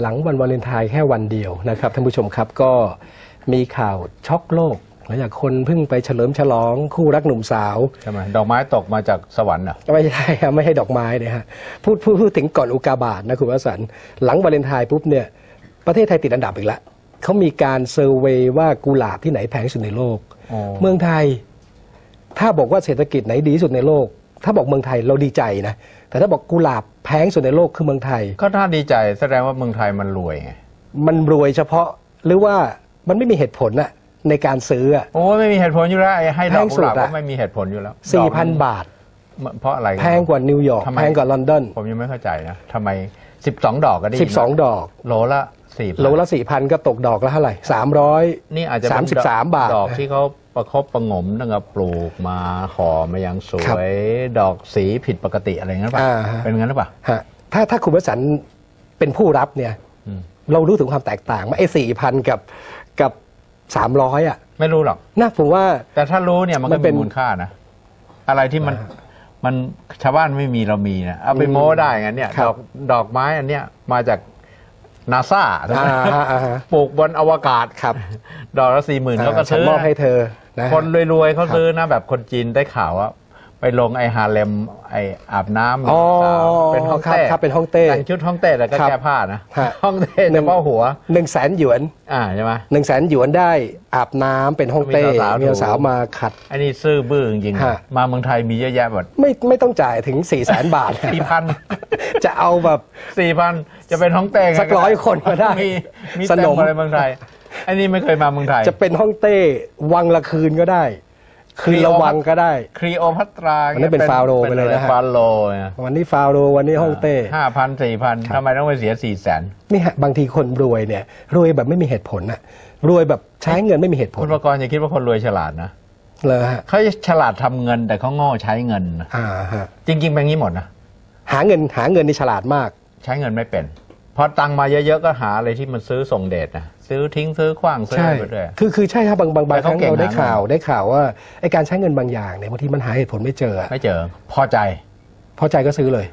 หลังวันวาเลนไทน์แค่วันเดียวนะครับท่านผู้ชมครับก็มีข่าวช็อกโลกหลังจากคนเพิ่งไปเฉลิมฉลองคู่รักหนุ่มสาว ใช่ไหมดอกไม้ตกมาจากสวรรค์เหรอะไม่ใช่ครับไม่ให้ดอกไม้นะฮะพูดพูดพูดถึงก่อนอุกาบาตนะคุณวสันต์หลังวาเลนไทน์ปุ๊บเนี่ยประเทศไทยติดอันดับอีกแล้วเขามีการเซอร์เวยว่ากุหลาบที่ไหนแพงที่สุดในโลก เมืองไทย ถ้าบอกว่าเศรษฐกิจไหนดีที่สุดในโลก ถ้าบอกเมืองไทยเราดีใจนะ แต่ถ้าบอกกุหลาบแพงที่สุดในโลกคือเมืองไทย ก็น่าดีใจแสดงว่าเมืองไทยมันรวยไงมันรวยเฉพาะหรือว่ามันไม่มีเหตุผลอะในการซื้ออะ โอ้ยไม่มีเหตุผลอยู่แล้วไอ้ให้ดอกกุหลาบแพงสุดอะ ก็ไม่มีเหตุผลอยู่แล้วสี่ดอกพันบาท มันเพราะอะไรแพงกว่านิวยอร์กทำไมแพงกว่าลอนดอนผมยังไม่เข้าใจนะทำไมสิบสองดอกก็ได้สิบสองดอก โลละสี่โลละสี่พันก็ตกดอกละเท่าไหร่สามร้อยนี่อาจจะเป็นสามสิบสามบาท ดอกที่เขา ประคบประหงมตั้งแต่ปลูกมาห่อมาอย่างสครับวย ดอกสีผิดปกติอะไรงั้นป่ะอ่าฮะเป็นงั้นหรือเปล่าฮะถ้าถ้าคุณวสันต์เป็นผู้รับเนี่ยอืมเรารู้ถึงความแตกต่างไหมไอ้สี่พันกับกับสามร้อยอะ ไม่รู้หรอกน่าผมว่า แต่ถ้ารู้เนี่ยมันมัก็นเป็มีนมูลค่านะ อะไรที่มันอ่ามันชาวบ้านไม่มีเรามีนะเอาไปโม้ได้งั้นเนี่ยครัดบอกดอกไม้อันเนี้ยมาจาก นาซาอ่าฮะอ่าฮะปลูกบนอวกาศครับ ดอกละสี่หมื่นแล้วก็ฉันซื้อมอบให้เธอนะฮะคนรวยๆเขาครับซื้อนะแบบคนจีนได้ข่าวว่า ไปลงไอฮาเลมไออาบน้ำอ๋อเป็นห้องครับเต้ครับเป็นห้องเต้แต่งชุดห้องเต้แล้วก็ครับแก้ผ้านะฮะห้องเต้เฉพาะหัวหนึ่งแสนหยวนอ่าใช่ไหมหนึ่งแสนหยวนได้อาบน้ำเป็นห้องเต้มีสาวๆมีสาวดูมาขัดอันนี้ซื่อบื้อจริงฮะๆมาเมืองไทยมีเยอะแยะหมดไม่ไม่ต้องจ่ายถึงสี่แสนบาทสี่พันจะเอาแบบสี่พันจะเป็นห้องเต้ไงสักร้อยคนก็ได้มีมีสเต็นมมอะไรเมืองไทยอันนี้ไม่เคยมาเมืองไทย จะเป็นห้องเต้วังละคืนก็ได้ คืนละวังก็ได้ ครีโอพัตราอันนั้นเป็นฟาโรห์ไปเลยนะฮะ ฟาโรห์ไงวันนี้ฟาโรห์วันนี้ห้องเต้ห้าพันสี่พันทำไมต้องไปเสียสี่แสนนี่ฮะบางทีคนรวยเนี่ย รวยแบบไม่มีเหตุผลอะรวยแบบใช้เงินไม่มีเหตุผคุลณประกรณ์อย่าคิดว่าคนรวยฉลาดนะเลยฮะเขาฉลาดทำเงินแต่เขาโง่ใช้เงินนะอ่าฮะจริงๆเป็นงี้หมดนะหาเงินหาเงินนี่ฉลาดมาก ใช้เงินไม่เป็นพ อตังค์มาเยอะๆก็หาอะไรที่มันซื้อส่งเดชนะซื้อทิ้งซื้อขว้างซื้อใช่ไปเรื่อย คือคือใช่ครับบางบางบางแต่ครั้เขางเก่งเราได้นะข่าวได้ข่าวว่าไอการใช้เงินบางอย่างเนี่ยบางทีมันหาเหตุผลไม่เจออะไม่เจอ พอใจ พอใจก็ซื้อเลย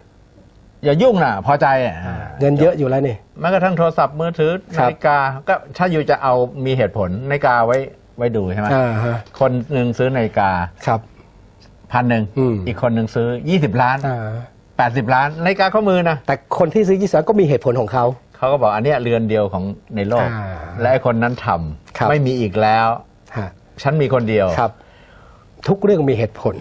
อย่ายุ่งนะพอใจอะเงินเยอะอยู่แล้วนี่แม้กระทั่งโทรศัพท์มือถือครันาบฬิกาก็ถ้าอยู่จะเอามีเหตุผลนาฬิกาไว้ไว้ดูใช่ไหมอ่าฮะคนหนึ่งซื้อนาฬิกาครับพันหนึ่งอืมอีกคนหนึ่งซื้อ20ล้านอ่า 80 ล้านนาฬิกาข้อมือนะ แต่คนที่ซื้อยี่สิบก็มีเหตุผลของเขา เขาก็บอกอันเนี้ยเรือนเดียวของในโลก อ่าและไอ้คนนั้นทครับำไม่มีอีกแล้ว ฮะฉันมีคนเดียว ครับ ทุกเรื่องมีเหตุผล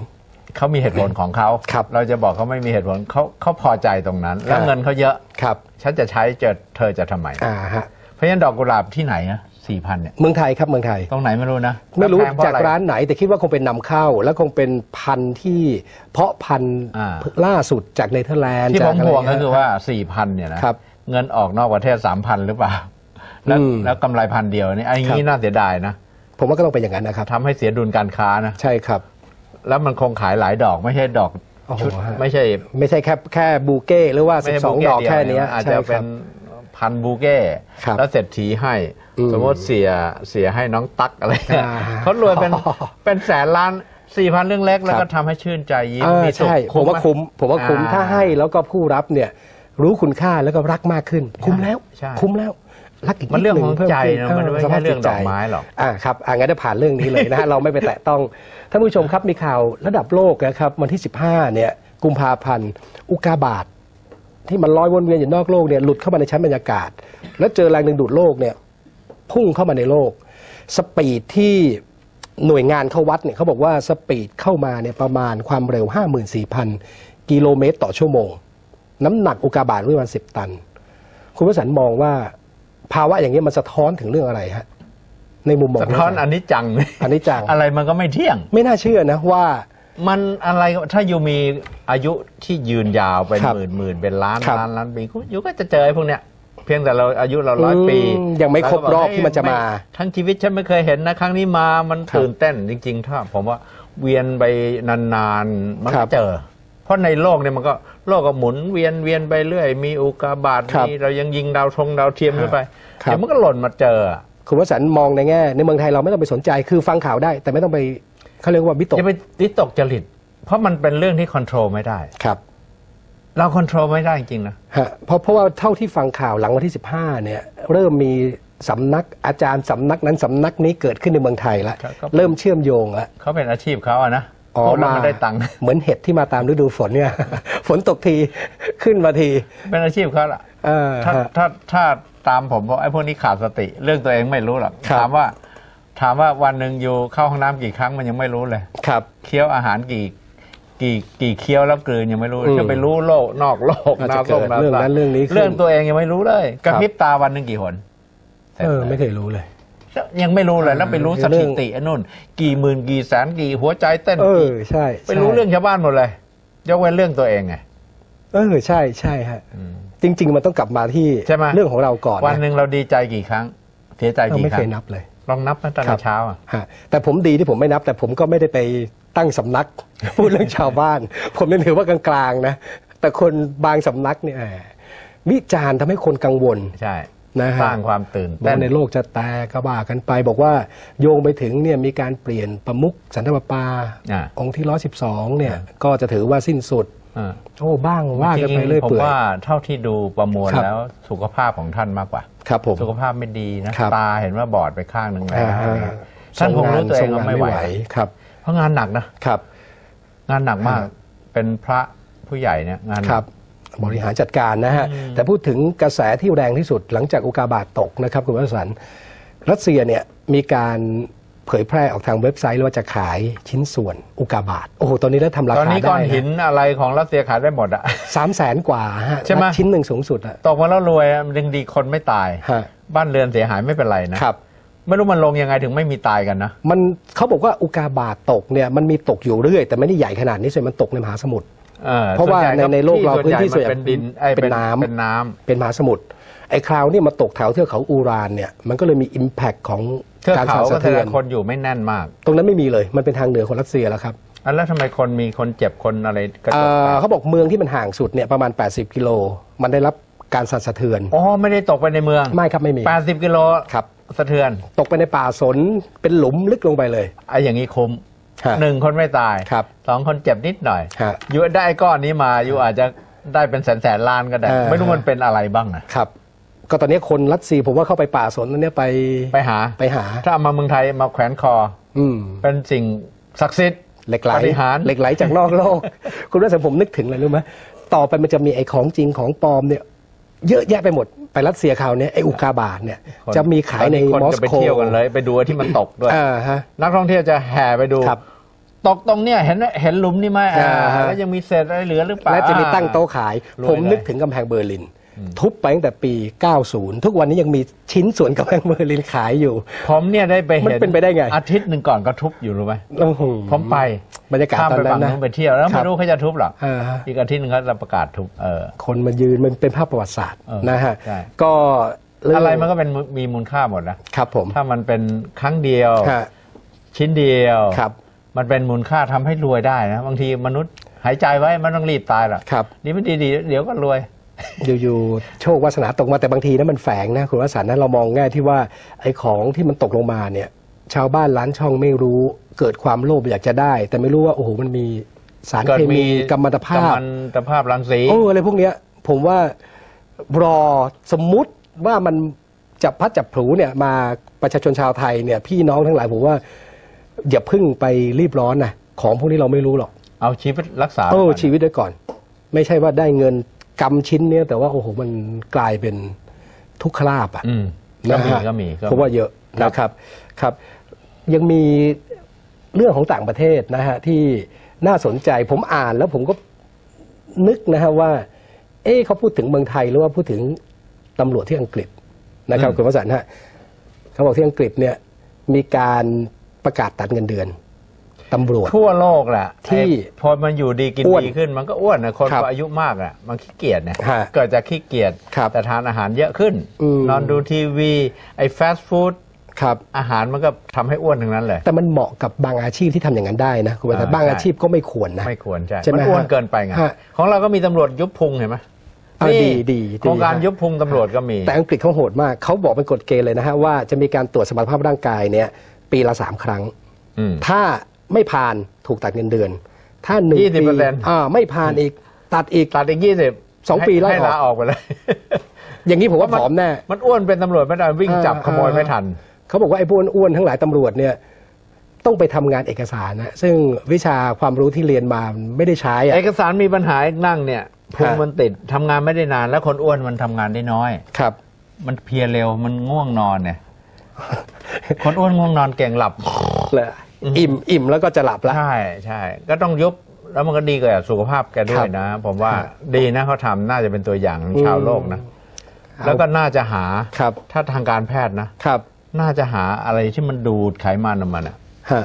เขามีเหตุผลของเขา ครับเราจะบอกเขาไม่มีเหตุผลเขาเขาพอใจตรงนั้น แล้วอ่า เงินเขาเยอะ ครับฉันจะใช้เจอเธอจะทำไม อ่าฮะ เพราะฉะนั้นดอกกุหลาบที่ไหนนะ สี่พันเนี่ย เมืองไทยครับเมืองไทย ตรงไหนไม่รู้นะ ไม่รู้แพงเพะจากอะไร้านไหนแต่คิดว่าคงเป็นนำเข้า แล้วคงเป็นพันธุ์ที่เพาะพันธุ์อ่าล่าสุดจากเนเธอร์แลนด์ที่จาผกมอะไรห่วงก็เงี้ยคือว่าสี่พันเนี่ยนะครับเงินออกนอกประเทศสามพันหรือเปล่า แล้วอืมแล้วกำไรพันเดียวนี่ไอ้ครับนี้น่าเสียดายนะ ผมว่าก็ต้องเป็นอย่างนั้นนะครับทำให้เสียดุลการค้านะ ใช่ครับ แล้วมันคงขายหลายดอกไม่ใช่ดอกโอ้โหชุดฮะไม่ใช่ ไม่ใช่แค่แค่บูเก้หรือว่าไม่ใช่12บูดอกเดียวแค่เนี้ยอาจใช่จะคเป็รับน พันบูเก้ครับแล้วเศรษฐีให้ อืมสมมติเสียเสียให้น้องตั๊กอะไรเนี่ยอ่าเขารวยเป็นอ๋อ เป็นแสนล้านสี่พันเรื่องเล็ก แล้วครัก็บทำให้ชื่นใจยิ้มอ่ามีสุขใช่ผมว่าไหคุ้ม ผมว่าคุ้มอ่ ถ้าให้แล้วก็ผู้รับเนี่ยรู้คุณค่าแล้วก็รักมากขึ้น คุ้มแล้วใช่คุ้มแล้วรักอีกมันเรื่องของดพิ่ใจขึ้นะมันไม่ใช่สภาพเรื่องจิตใจดอกไม้หรอก อ่าครับอ่างั้นจะผ่านเรื่องนี้เลยนะฮะ เราไม่ไปแตะต้องท่านผู้ชมครับมีข่าวระดับโลกนะครับ วันที่ 15เนี่ยกุมภาพันธ์ อุกกาบาต ที่มันลอยวนเวียนอยู่นอกโลกเนี่ยหลุดเข้ามาในชั้นบรรยากาศ แล้วเจอแรงดึงดูดโลกเนี่ยพุ่งเข้ามาในโลก สปีดที่หน่วยงานเขาวัดเนี่ยเขาบอกว่าสปีดเข้ามาเนี่ยประมาณความเร็ว 54,000 กิโลเมตรต่อชั่วโมง น้ำหนักอุกกาบาตประมาณ10 ตัน คุณวสันต์มองว่าภาวะอย่างนี้ยมันสะท้อนถึงเรื่องอะไรฮะในมุมมองสะท้อนขงอันนี้จังอันนี้จังอะไรมันก็ไม่เที่ยง ไม่น่าเชื่อนะว่า มันอะไรถ้าอยู่มีอายุที่ยืนยาวเป็นครับหมื่นหมื่นเป็นล้านครับล้านล้านปีก็อยู่ก็จะเจอไอ้พวกเนี้ยเพียงแต่เราอายุเราร้อยอืมปียังไม่ครบรอบแล้วก็ที่มันจะมาไทั้งชีวิตฉันไม่เคยเห็นนะครั้งนี้มามันครับตื่นเต้นจริง ๆ ถ้าผมว่าเวียนไปนานๆมันครัก็บเจอ เพราะในโลกเนี่ยมันก็โลกก็หมุนเวียนเวียนไปเรื่อย มีอุกกาบาตครับมีเรายังยิงดาวธงดาวเทียมขึ้นไปครับ เดี๋ยวมันก็หล่นมาเจอ คุณวสันต์มองในแง่ในเมืองไทยเราไม่ต้องไปสนใจคือฟังข่าวได้ แต่ไม่ต้องไป เขาเรียกว่าวิตกอย่าไปวิตกจริต เพราะมันเป็นเรื่องที่ควบคุมไม่ได้ครับเราควบคุมไม่ได้จริงๆนะฮะเพราะเพราะว่าเท่าที่ฟังข่าวหลังวันที่ 15 เนี่ย เริ่มมีสำนักอาจารย์สำนักนั้นสำนักนี้เกิดขึ้นในเมืองไทยแล้วครับครับเริ่มเชื่อมโยงแล้วเขาเป็นอาชีพเขาอะนะอ๋อพูดแล้วมามันได้ตังค์เหมือนเห็ดที่มาตามฤดูฝนเนี่ย ฝนตกทีขึ้นมาที เป็นอาชีพเขาละเออถ้าฮะถ้าถ้าตามผมบอกไอ้พวกนี้ขาดสติ เรื่องตัวเองไม่รู้หรอกครับถามว่า ถามว่าวันหนึ่งอยู่เข้าห้องน้ำกี่ครั้งมันยังไม่รู้เลย ครับ เคี้ยวอาหารกี่กี่กี่เคี้ยวแล้วกลืนยังไม่รู้อืมจะไปรู้โลกนอกโลกอาจจะนอกโลกเกิดเรื่องนั้นเรื่องนี้ขึ้นเรื่องตัวเองยังไม่รู้เลยกระครับพริบตาวันหนึ่งกี่หนเออไม่เคยรู้เลย ยังไม่รู้เลยแล้วไปรู้สเรื่ถิองติไอ้นู่น กี่หมื่นกี่แสนกี่หัวใจเต้นเออกี่ใช่ไปรู้ใช่เรื่องชาวบ้านหมดเลย ยกเว้นเรื่องตัวเองไงเออใช่ใช่ฮะจริง ๆ มันต้องกลับมาที่ใช่ไหมเรื่องของเราก่อนวันหนึ่งเราดีใจกี่ครั้ง เสียใจเรากี่ไม่ครั้เคงยนับเลย ลองนับตั้งแต่ครับเช้าอะฮะแต่ผมดีที่ผมไม่นับ แต่ผมก็ไม่ได้ไปตั้งสำนัก พูดเรื่องชาวบ้าน ผมยังถือว่ากลางๆนะ แต่คนบางสำนักเนี่ยแหมวิจารณ์ทำให้คนกังวลใช่นะฮะสร้างความตื่นว่าเต้นในโลกจะแตกกระบากันไป บอกว่าโยงไปถึงเนี่ยมีการเปลี่ยนประมุขสันตะปาปาอ่าองค์ที่ร้อยสิบสองเนี่ยก็จะถือว่าสิ้นสุดอ่า โอ้บ้างว่ากันไปจริงๆเรื่อยผมเปื่อยว่าเท่าที่ดูประมวลครับแล้วสุขภาพของท่านมากกว่า ครับผมสุขภาพไม่ดีนะครับตาเห็นว่าบอดไปข้างหนึ่งแล้วอ่าฮะท่านคงรู้ตัวเองทว่าานไม่ไหวครับ เพราะงานหนักนะครับ งานหนักมากฮะเป็นพระผู้ใหญ่เนี่ยงานหนักครับบริหารจัดการนะฮะ แต่พูดถึงกระแสที่แรงที่สุดหลังจากอุกาบาตตกนะครับ คุณวสันต์รัสเซียเนี่ยมีการ เผยแพร่ออกทางเว็บไซต์เลยว่าจะขายชิ้นส่วนอุกาบาตโอ้โหตอนนี้ได้ทำราตอนคานี้ก้ได้อนหินอะไรของรัสเซียขายได้หมดอะ สามแสนกว่าฮะใช่ไหม ชิ้นหนึ่งสูงสุดอะตกมาแล้วรวยอะมันยังดีคนไม่ตาย ฮะบ้านเรือนเสียหายไม่เป็นไรนะ ครับ ไม่รู้มันลงยังไงถึงไม่มีตายกันนะ มันเขาบอกว่าอุกาบาตตกเนี่ยมันมีตกอยู่เรื่อย แต่ไม่ได้ใหญ่ขนาดนี้ส่วนมันตกในมหาสมุทร ออเพราะว่าส่ใหญ่ในในโลกเราที่พื้นที่ส่วนใหญ่มันเป็นดินไอ้เป็นน้ำ เป็นน้ำ เป็นมหาสมุทรไอ้คราวนี้มาตกแถวเทือกเขาอูรานเนี่ยมันก็เลยมีอิมแพคของเทือกการเขาสั่นก็สะแสเทืดอนงคนอยู่ไม่แน่นมากตรงนั้นไม่มีเลยมันเป็นทางเหนือของรัสเซียแล้วครับอันแล้วทำไมคนมีคนเจ็บคนอะไรกระจเอ่กอแตกเขาบอกเมืองที่มันห่างสุดเนี่ยประมาณ 80 กิโล มันได้รับการสั่นสะเทือน อ๋อไม่ได้ตกไปในเมืองไม่ครับไม่มี 80กิโลครับ สะเทือนตกไปในป่าสนเป็นหลุมลึกลงไปเลยไอ้อย่างนี้คุ้มฮะ หนึ่งคนไม่ตายครับสองคนเจ็บนิดหน่อยฮะอยู่ได้ก้อนนี้มาอยู่อาจจะได้เป็นแสนแสนล้านก็ได้ เออ ไม่รู้มันเป็นอะไรบ้างนะ ครับ ก็ตอนนี้คนรัสเซียผมว่าเข้าไปป่าสนนั้นเนี่ยไปไปหาไปหา ถ้าเอามาเมืองไทยมาแขวนคอ อืมเป็นสิ่งศักดิ์สิทธิ์เหล็กไหลปาฏิหาริย์เหล็กไหลจากนอกโลก คุณรัศมผมนึกถึงอะไรรู้ไหมต่อไปมันจะมีไอ้ของจริงของปลอมเนี่ย เยอะแยะไปหมดไปรัสเซียคราวเนี้ยไอ้อุกาบาตเนี่ย คนจะมีขายในตอนมอนี้คนสจะไปโก เที่ยวกันเลย ไปดูที่มันตกด้วย อ่าฮะ นักท่องเที่ยวจะแห่ไปดู ครับ ตกตรงเนี้ยเห็นเห็นหลุมนี่ไหมอ่าอ่าฮะ แล้วยังมีเศษอะไรเหลือหรือเปล่า และจะมีตั้งโต๊ะขาย รวยผมนึกเลยถึงกำแพงเบอร์ลิน ทุบไปตั้งแต่ปี 90 ทุกวันนี้ยังมีชิ้นส่วนกำแพงเบอร์ลินขายอยู่ ผมเนี่ยได้ไปเห็นมันเป็นไปได้ไง อาทิตย์หนึ่งก่อนก็ทุบอยู่รู้ไหมอื้อหือผมไปบรรยากาศข้ามตอนไปนั้ฝั่งนนะนู้นไปเที่ยวแล้วครัไม่บรู้เขาจะทุบหรอกอ่าฮะอีกอาทิตย์หนึงเขาจะประกาศทุบเออคนมายืนมันเป็นภาพประวัติศาสตร์เออนะฮะใช่ก็เงอะไรมันก็เป็นมีมูลค่าหมดนะครับผมถ้ามันเป็นครั้งเดียวฮะชิ้นเดียวครับ มันเป็นมูลค่าทำให้รวยได้นะบางทีมนุษย์หายใจไว้มันต้องรีบตายหรอกครับนี่มันดีๆเดี๋ยวก็รวย อยู่ๆโชควาสนาตกมาแต่บางทีนะมันแฝงนะคุณวสันต์นะเรามองง่ายที่ว่าไอ้ของที่มันตกลงมาเนี่ยชาวบ้านร้านช่องไม่รู้เกิดความโลภอยากจะได้ แต่ไม่รู้ว่าโอ้โหมันมีสารเกิดเคมีมีกัมมันตภาพกัมมันตภาพรังสีโอ้อะไรพวกเนี้ยผมว่ารอสมมุติว่ามันจับพัดจับผลูเนี่ยมาประชาชนชาวไทยเนี่ยพี่น้องทั้งหลายผมว่าอย่าเพึ่งไปรีบร้อนนะของพวกนี้เราไม่รู้หรอก เอาชีวิตรักษาโอ้ไว้ก่อนชีวิตไว้ก่อน ไม่ใช่ว่าได้เงิน กำชิ้นเนี้ยแต่ว่าโอ้โหมันกลายเป็นทุกขลาบอะอืมก็นะมีฮะก็มีก็มี เพราะว่าเยอะครับนะครับครับ ยังมีเรื่องของต่างประเทศนะฮะที่น่าสนใจผมอ่านแล้วผมก็นึกนะฮะว่า เอ๊ะเขาพูดถึงเมืองไทยหรือว่าพูดถึงตำรวจที่อังกฤษนะครับคุณวสันต์ฮะเขาบอกที่อังกฤษเนี่ยมีการประกาศตัดเงินเดือน ตำรวจ ทั่วโลกแหละที่ไอ้พอมันอยู่ดีกินอ้วนดีขึ้น มันก็อ้วนนะคนครับก็อายุมากอะมันขี้เกียจเนี่ยฮะเกิดจากขี้เกียจครับแต่ทานอาหารเยอะขึ้น อืม นอนดูทีวีไอ้ฟาสต์ฟู้ดครับ อาหารมันก็ทำให้อ้วนทั้งนั้นเลย แต่มันเหมาะกับบางอาชีพที่ทำอย่างนั้นได้นะคุณวสันต์อ่าบางใช่อาชีพก็ไม่ควรนะ ไม่ควรใช่ใช่ไหมมันอ้วนฮะเกินไปไงฮะของเราก็มีตำรวจยุบพุงเห็นไหมอ่านี่ดีดีดีโครงการฮะ ยุบพุงตำรวจก็มี แต่อังกฤษเขาโหดมาก เขาบอกเป็นกฎเกณฑ์เลยนะฮะว่าจะมีการตรวจสมรรถภาพร่างกายเนี่ยปีละสามครั้ง อืม ถ้า ไม่ผ่านถูกตัดเงินเดือน ถ้าหนึ่ง20%ปีอ่าไม่ผ่านอีกตัดอีก ตัดอีกยี่สิบสองปีไล่ให้ออก ลาออกไปเลย อย่างนี้ผมว่าผอมแน่ มันอ้วนเป็นตำรวจไม่ได้วิ่งจับอ่าขโมยไม่ทัน เขาบอกว่าไอ้พวกอ้วนๆทั้งหลายตำรวจเนี่ยต้องไปทำงานเอกสารนะซึ่งวิชาความรู้ที่เรียนมาไม่ได้ใช้อะ เอกสารมีปัญหาอีกนั่งเนี่ยพุงฮะมันติดทำงานไม่ได้นาน แล้วคนอ้วนมันทำงานได้น้อย ครับ มันเพลียเร็วมันง่วงนอนเนี่ย คนอ้วนง่วงนอนเก่งหลับเลย อิ่มอิ่มแล้วก็จะหลับแล้ว ใช่ใช่ก็ต้องยุบแล้วมันก็ดีกับสุขภาพแกด้วครัยบนะ ผมว่าครับดีนะเขาทำน่าจะเป็นตัวอย่างของชาวอืมโลกนะ แล้วก็น่าจะหาครับถ้าทางการแพทย์นะครับ น่าจะหาอะไรที่มันดูดไขมันออกมาน่ะฮะ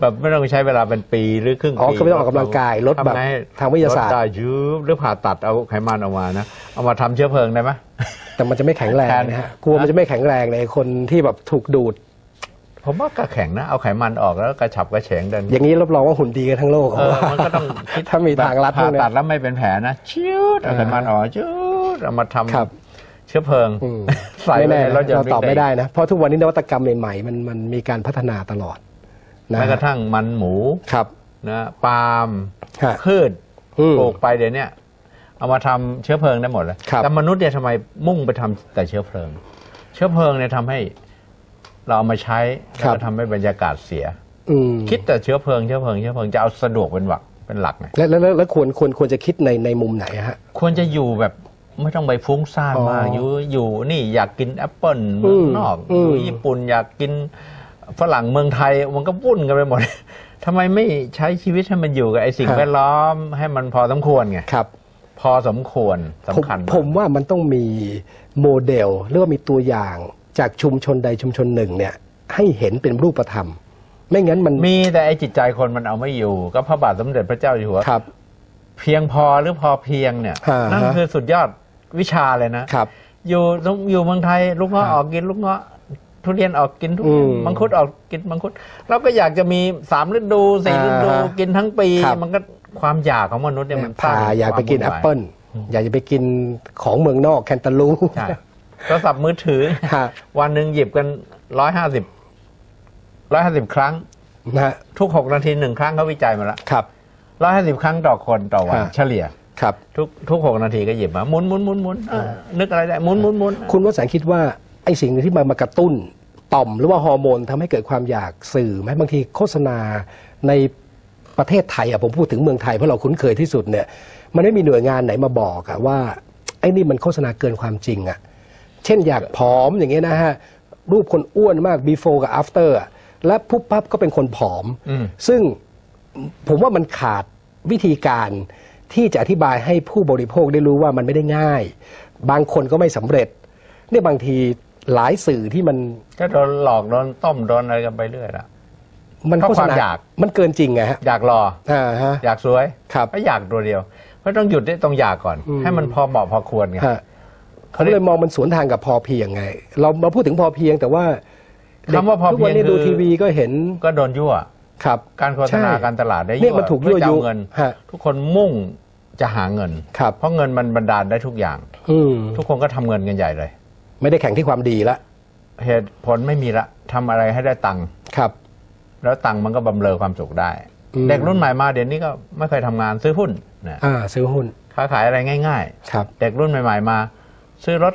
แบบไม่ต้องใช้เวลาเป็นปีหรือครึ่งอ๋อปีคือไม่ต้องออกกำลังกายลดแบบำไให้ทางวิทยาศาสตร์ลดได้ยืบหรือผ่าตัดเอาไขมันออกมานะเอามาทำเชื้อเพลิงได้ไหมแต่มันจะไม่แข็งแรงแทนนะฮะกลัวมันจะไม่แข็งแรงเลยคนที่แบบถูกดูด ผมว่าก็แข็งนะ เอาไขมันออกแล้วกระฉับกระเฉงเดินอย่างนี้รับรองว่าหุ่นดีกันทั้งโลกเออมันก็ต้องคิดถ้ามีทางลัดพผ่าวกเนี้ยตัดแล้วไม่เป็นแผลนะชิวดเอาไขมันออกชิวดเอามาทำครับเชื้อเพลิงอืมใส่ไม่ไว้แน่ในรถยนเราต์ตอบไม่ได้นะ เพราะทุกวันนี้นวัตกรรมใหม่ๆมันมันมีการพัฒนาตลอดนะแม้กระทั่งมันหมูครับนะปาล์มฮะพืชอืมปลูกไปเดี๋ยวเนี้ยเอามาทำเชื้อเพลิงได้หมดเลยครับแต่มนุษย์เนี่ยทำไมมุ่งไปทำแต่เชื้อเพลิง เชื้อเพลิงเนี่ยทำให้ เราเอามาใช้แล้วก็ทำให้บรรยากาศเสีย อืมคิดแต่เชื้อเพลิงเชื้อเพลิงเชื้อเพลิงจะเอาสะดวกเป็นหลักเป็นหลักไงแล้วแล้วแล้วแล้วควรควรควรจะคิดในในมุมไหนอะฮะ ควรจะอยู่แบบไม่ต้องไปฟุ้งซ่านอ๋อมากอยู่อยู่นี่อยากกินแอปเปิลเมืองนอกอืมอยู่ญี่ปุ่นอยากกินฝรั่งเมืองไทยมันก็วุ่นกันไปหมด ทำไมไม่ใช้ชีวิตให้มันอยู่กับไอ้สิ่งแวดล้อมให้มันพอสมควรไงครับ พอสมควรสำผมคัญผมว่ามันต้องมีโมเดลหรือว่ามีตัวอย่าง จากชุมชนใดชุมชนหนึ่งเนี่ยให้เห็นเป็นรูปธรรม ไม่งั้นมันมีแต่ไอ้จิตใจคนมันเอาไม่อยู่ ก็พระบาทสมเด็จพระเจ้าอยู่หัวครับ เพียงพอหรือพอเพียงเนี่ยฮะนั่นคือสุดยอดวิชาเลยนะครับ อยู่อยู่เมืองไทยลูกเงาะครับออกกินลูกเงาะทุเรียนออกกินทุเรียนอืมมังคุดออกกินมังคุดเราก็อยากจะมีสามฤดูสี่อ่าฤดูกินทั้งปีครับมันก็ความอยากของมนุษย์เนี่ยมันสร้พางอยากไปกินควแอมปเปิลอยากจะไปกินของเมืองนอกแคนตาลูใช่ โทรศัพท์มือถือ ฮะวันหนึ่งหยิบกันร้อยห้าสิบร้อยห้าสิบครั้ง นะฮะทุกหกนาทีหนึ่งครั้งเขาวิจัยมาแล้วครับ ร้อยห้าสิบครั้งต่อคนต่อวันฮะ เฉลี่ย ครับ ทุกทุกหกนาทีก็หยิบมาหมุนหมุนหมุนหมุนเออนึกอะไรได้หมุนหมุนหมุนคุณวสันต์คิดว่าไอ้สิ่งที่มามากระตุ้น ต่อมหรือว่าฮอร์โมนทำให้เกิดความอยากสื่อไหมบางทีโฆษณาในประเทศไทยอะผมพูดถึงเมืองไทยเพราะเราคุ้นเคยที่สุดเนี่ย มันไม่มีหน่วยงานไหนมาบอกอะว่าไอ้นี่มันโฆษณาเกินความจริงอะ เช่นอยากผอมอย่างเงี้ยนะฮะ รูปคนอ้วนมาก before กับ after อะและปุ๊บปั๊บก็เป็นคนผอม อืม ซึ่งผมว่ามันขาดวิธีการที่จะอธิบายให้ผู้บริโภคได้รู้ว่ามันไม่ได้ง่าย บางคนก็ไม่สำเร็จเนี่ยบางทีหลายสื่อที่มันก็โดนหลอกโดนต้มโดนอะไรกันไปเรื่อยละ มันเพราะโฆษความณาอยาก มันเกินจริงไงฮะอยากรอ อ่าฮะ อยากสวยครับก็อยากตัวเดียวเพราะต้องหยุดได้ต้องอยากก่อน อืม ให้มันพอเหมาะพอควรไง ฮะ ผมเลยมองมันสวนทางกับพอเพียงไง เรามาพูดถึงพอเพียงแต่ว่าคำว่าพอทุกเพีวัยงนนี้คืดูอทีวีก็เห็นก็โดนยั่วครับ การโฆษณาใช่การตลาดได้เนี่ยยั่วมันถูกเพื่อจะยั่วยุเอาเงินฮะทุกคนมุ่งจะหาเงินครับเพราะเงินมันบันดาลได้ทุกอย่างอืมทุกคนก็ทำเงินกันใหญ่เลย ไม่ได้แข่งที่ความดีละเหตุผลไม่มีละทำอะไรให้ได้ตังค์ครับ แล้วตังค์มันก็บำเรอความสุขได้อืมเด็กรุ่นใหม่มาเดี๋ยวนี้ก็ไม่เคยทำงานซื้อหุ้นนะอ่าซื้อหุ้นค้าขายอะไรง่าย ๆ ครับ เด็กรุ่นใหม่ ๆ มา ซื้อรถ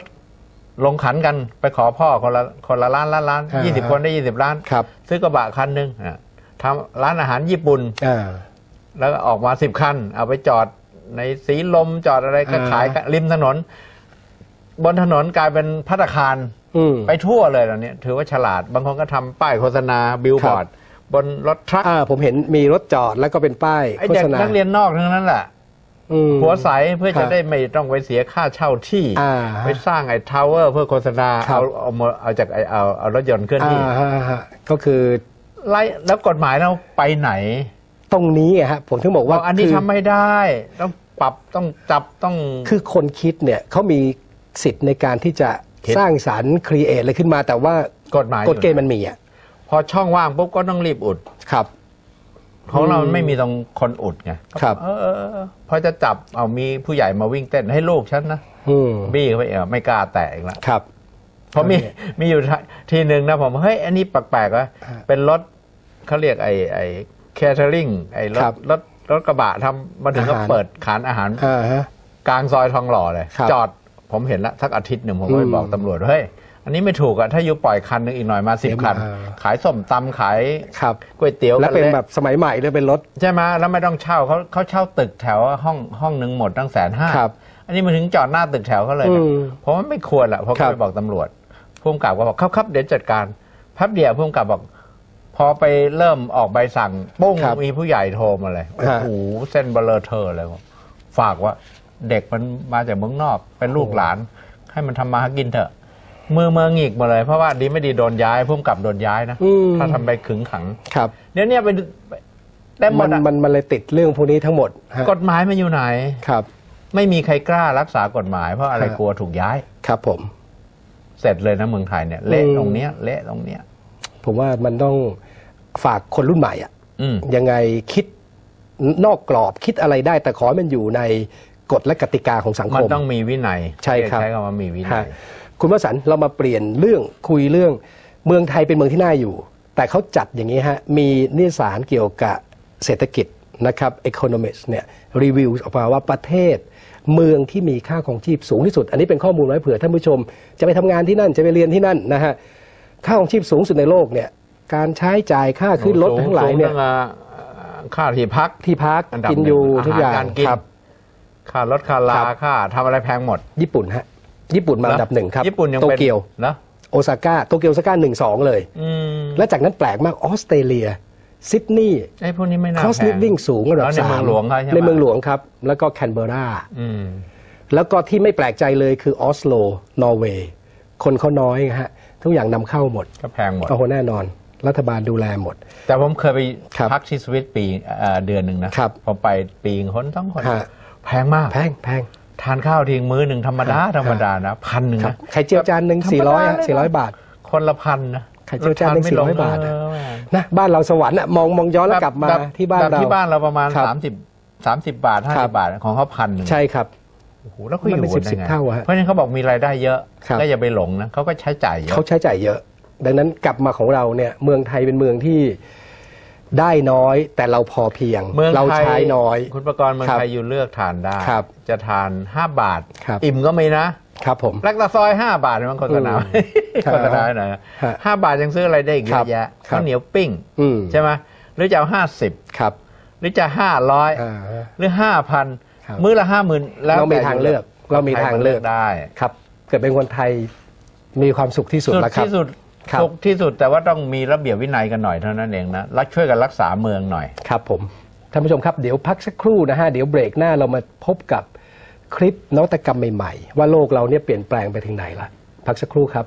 ลงขันกันไปขอพ่อคนละคนละล้านล้านล้านอ่ายี่สิบคนได้ยี่สิบล้าน ครับ ซื้อกระบะคันหนึ่งอะทำร้านอาหารญี่ปุ่น อ่า แล้วก็ออกมาสิบคัน เอาไปจอดในสีลมจอดอะไรก็อ่า ขายกันริมถนน บนถนนกลายเป็นพัตตาคาร อืม ไปทั่วเลยเหล่านี้ถือว่าฉลาด บางคนก็ทำป้ายโฆษณาบิลบอร์ด บนรถทรัคอ่าผมเห็นมีรถจอดแล้วก็เป็นป้ายไอ้โฆเด็กษณานักเรียนนอกทั้งนั้นแหละอืม หัวใสเพื่อครัจะบได้ไม่ต้องไปเสียค่าเช่าที่อ่าไปสร้างไอ้ทาวเวอร์เพื่อโฆษณาครัเอาบเอามาเอาจากไอ้เอาเอารถยนต์เคลื่อนอ่าที่ฮะฮะก็คือไล่แล้วกฎหมายเราไปไหน ตรงนี้ไงฮะผมถึงบอกว่าว่าอันนี้คืทำไม่ได้ต้องปรับต้องจับต้องคือคนคิดเนี่ยเขามีสิทธิ์ในการที่จะคิดสร้างสารรค์ครีเอทอะไรขึ้นมาแต่ว่ากฎหมายกฎเกณฑ์มันมีอะพอช่องว่างปุ๊บก็ต้องรีบอุดครับ ของเรามันไม่มีตรงคนอุดไงครับเออเออเออพอจะจับเอามีผู้ใหญ่มาวิ่งเต้นให้ลูกฉันนะอืมบี้เข้าไปเออไม่กล้าแตะอีกแล้วครับเพราะมีมีอยู่ทีหนึ่งนะผมเฮ้ยอันนี้แปลกๆวะฮะเป็นรถเขาเรียกไอ้ไอ้แคทเทอริงไอ้รครัถบรถรถกระบะทำมาถึงก็อาหารเปิดขานอาหารอ่าฮะกลางซอยทองหล่อเลยครับจอดผมเห็นละสักอาทิตย์หนึ่งผมก็ไปอืมบอกตำรวจเฮ้ย อันนี้ไม่ถูกอะถ้าอยู่ปล่อยคันหนึ่งอีกหน่อยมาสิบเดี๋ยวคันมาขายส้มตำขายครับ ก๋วยเตี๋ยวแล้วเป็นกัละแบบสมัยใหม่เลยเป็นรถ ใช่ไหมแล้วไม่ต้องเช่าเขาเขาเช่าตึกแถวห้องห้องหนึ่งหมดตั้งแสนห้าครับอันนี้มาถึงจอดหน้าตึกแถวเขาเลยนะอืมผมว่าไม่ควรละผมครัก็บไปบอกตำรวจผู้กำกับก็บอกครับครับเดี๋ยวจัดการพับเดียวผู้กำกับบอก พอไปเริ่มออกใบสั่งปุ้งครับมีผู้ใหญ่โทรมาเลยโอ้ฮะ โหเส้นเบลอเธอเลยบอกฝากว่าเด็กมันมาจากเมืองนอกเป็นลูกหลาน ให้มันทำมาหากินเถอะ มือเมืองหงิกมาเลย เพราะว่าดีไม่ดีโดนย้ายผู้กำกับโดนย้ายนะ อืม ถ้าทำไปขึงขังครับ เดี๋ยวเนี้ไปได้หมมัดนอะมันมันเลยติดเรื่องพวกนี้ทั้งหมดฮะกฎหมายมันอยู่ไหน ครับ ไม่มีใครกล้ารักษากฎหมาย เพราะอะไรฮะกลัวถูกย้าย ครับผม เสร็จเลยนะเมืองไทยเนี่ยเละอืมตรงเนี้ยเละตรงเนี้ย ผมว่ามันต้องฝากคนรุ่นใหม่อะอืม ยังไงคิดนอกกรอบคิดอะไรได้ แต่ขอให้มันอยู่ในกฎและกติกาของสังคมันม ต้องมีวินัยใช่ครับใช้คำว่ามีวินัฮะย คุณวสันต์เรามาเปลี่ยนเรื่องคุยเรื่อง เมืองไทยเป็นเมืองที่น่าอยู่ แต่เขาจัดอย่างนี้ฮะมีนิสสารเกี่ยวกับเศรษฐกิจนะครับ Economist เนี่ยรีวิวออกมาว่าประเทศ เมืองที่มีค่าของชีพสูงที่สุด อันนี้เป็นข้อมูลไว้เผื่อท่านผู้ชม จะไปทำงานที่นั่นจะไปเรียนที่นั่นนะฮะค่าของชีพสูงสุดในโลกเนี่ยการใช้จ่ายค่าขึ้นรถสูทั้งหลายเนี่ยสูตั้งค่าที่พักที่พักอันดับกินอยู่หนึ่งทุกอย่างอาหารการกินครับค่ารถค่าลาครับค่าทำอะไรแพงหมด ญี่ปุ่นฮะ ญี่ปุ่นมาอันดับหนึ่งครับญี่ปุ่นยังโตเป็นเกียวนะโอซาก้าโตเกียวโอซาก้าหนึ่งสองเลยอืมและจากนั้นแปลกมากออสเตรเลียซิดนีย์ไอ้พวกนี้ไม่น่าคอสแพลิงฟวิ่งสูงระดับแล้วในสามเมืองหลวงเขาใช่ไหมในเมืองหลวงครับ แล้วก็แคนเบอราอืมแล้วก็ที่ไม่แปลกใจเลยคือออสโล นอร์เวย์ คนเขาน้อยฮะ ทุกอย่างนำเข้าหมดก็แพงหมดโอ้โหแน่นอน รัฐบาลดูแลหมด แต่ผมเคยไปครับพักที่สวิตปีเอ่อเดือนหนึ่งนะครับผมไปปีงคนต้องคนฮะแพงมากแพงแพง ทานข้าวทีมื้อหนึ่งธรรมดาฮะธรรมดานะพันหนึ่งครับนะไข่เจียวจานหนึ่งธรรมสี่ร้อยดาเลยนะสี่ร้อยบาท คนละพันนะไข่เจียวจานหนึ่งทไม่ล400บาทเออะอแม่นะบ้านเราสวรรค์อะมองมองย้อนแล้วกลับมาแบบที่บ้านแบบเราที่บ้านเราประมาณครับสามสิบสามสิบบาทห้าครัสิบบบาทของเขาพันหนึ่งใช่ครับโอ้โหแล้วเขาอยู่มันเป็นกันได้สิบไงเท่าอะฮะเพราะฉะนั้นเขาบอกมีรายได้เยอะครับก็อย่าไปหลงนะเขาก็ใช้จ่ายเยอะเขาใช้จ่ายเยอะ ดังนั้นกลับมาของเราเนี่ยเมืองไทยเป็นเมืองที่ ได้น้อยแต่เราพอเพียงเมืองเราไทยใช้น้อย คุณประกรณ์เมืองครับไทยอยู่เลือกทานได้ ครับจะทานห้าบาท ครับ อิ่มก็มีนะ ครับผม รักตาซอยห้าบาทมันโฆษณาอืมโฆษณาหน่อยนะฮะห้าบาทยังซื้ออะไรได้อีกเยครัอะบแยะครับข้าวเหนียวปิ้งอืม ใช่ไหมหรือจะเอาห้าสิบครับหรือจะห้าร้อยอ่า หรือห้าพันครับ มื้อละห้าหมื่นแล้วเรามีแต่ทางเลือก เรามีทางเลือกได้ครับ เกิดเป็นคนไทยมีความสุขที่สุดสุดแล้วครับ ที่สุด ครับสุขที่สุดแต่ว่าต้องมีระเบียบวินัยกันหน่อยเท่านั้นเองนะรักช่วยกันรักษาเมืองหน่อย ครับผมท่านผู้ชมครับเดี๋ยวพักสักครู่นะฮะเดี๋ยวเบรกหน้าเรามาพบกับคลิปนวัตกรรมใหม่ๆ ว่าโลกเราเนี่ยเปลี่ยนแปลงไปถึงไหนละพักสักครู่ครับ